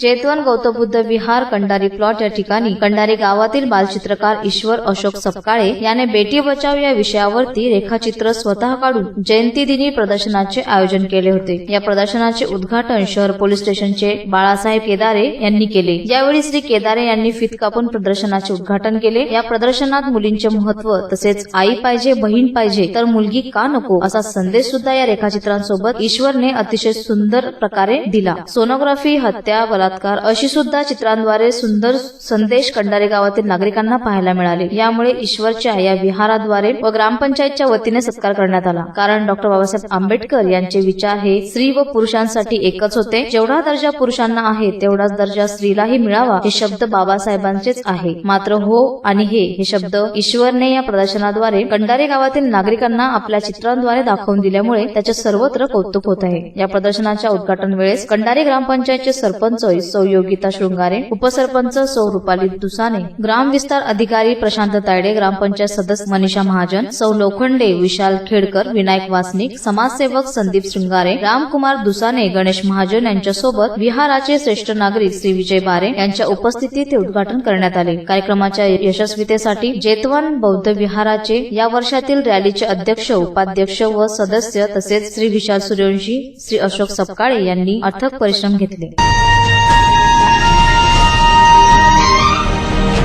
Jaitvan Gautam Buddha Vihar Kandari plot या ठिकाणी कंडारी गावातील बालचित्रकार ईश्वर अशोक सपकाळे याने बेटी बचाव या विषयावरती रेखाचित्र स्वतः काढून जयंती दिनी प्रदर्शनाचे आयोजन केले होते. या प्रदर्शनाचे उद्घाटन शहर पोलीस स्टेशनचे बाळासाहेब केदारे यांनी केले. यावेळी श्री केदारे यांनी फित कापून प्रदर्शनाचे उद्घाटन केले. या प्रदर्शनात मुलींचे महत्त्व तसेच आई पाहिजे बहीण पाहिजे तर मुलगी का नको असा संदेश सुद्धा या रेखाचित्रांसोबत ईश्वरने अतिशय सुंदर प्रकारे दिला. सोनोग्राफी हत्या बलात्कार अशी सुद्धा चित्रांद्वारे सुंदर संदेश कंडारे गावातील नागरिकांना पाहायला मिळाले. यामुळे ईश्वरच्या या विहाराद्वारे व ग्रामपंचायतच्या वतीने सत्कार करण्यात आला. कारण डॉक्टर बाबासाहेब आंबेडकर यांचे विचार हे स्त्री व पुरुषांसाठी एकच होते. जेवढा दर्जा पुरुषांना आहे तेवढाच दर्जा स्त्रीलाही मिळावा हे शब्द बाबासाहेबांचेच आहे. मात्र हो आणि हे हे शब्द ईश्वरने या प्रदर्शनाद्वारे कंडारे गावातील नागरिकांना आपल्या चित्रांद्वारे दाखवून दिल्यामुळे त्याचे सर्वत्र कौतुक होत आहे. या प्रदर्शनाच्या उद्घाटन वेळेस कंडारे ग्रामपंचायतचे सरपंच सौ योगिता शृंगारे उपसरपंच सौ रुपाली दुसाने ग्राम विस्तार अधिकारी प्रशांत तायडे ग्रामपंचायत सदस्य मनीषा महाजन सौ लोखंडे विशाल खेडकर विनायक वासनिक समाजसेवक संदीप शृंगारे रामकुमार दुसाने गणेश महाजन यांच्यासोबत विहाराचे श्रेष्ठ नागरिक श्री विजय बारे यांच्या उपस्थितीत ते उद्घाटन करण्यात आले. कार्यक्रमाच्या यशस्वीतेसाठी जेतवन बौद्ध विहाराचे या वर्षातील रॅलीचे अध्यक्ष उपाध्यक्ष व सदस्य तसेच श्री विशाल सूर्यवंशी श्री अशोक सपकाळे यांनी अथक परिश्रम घेतले.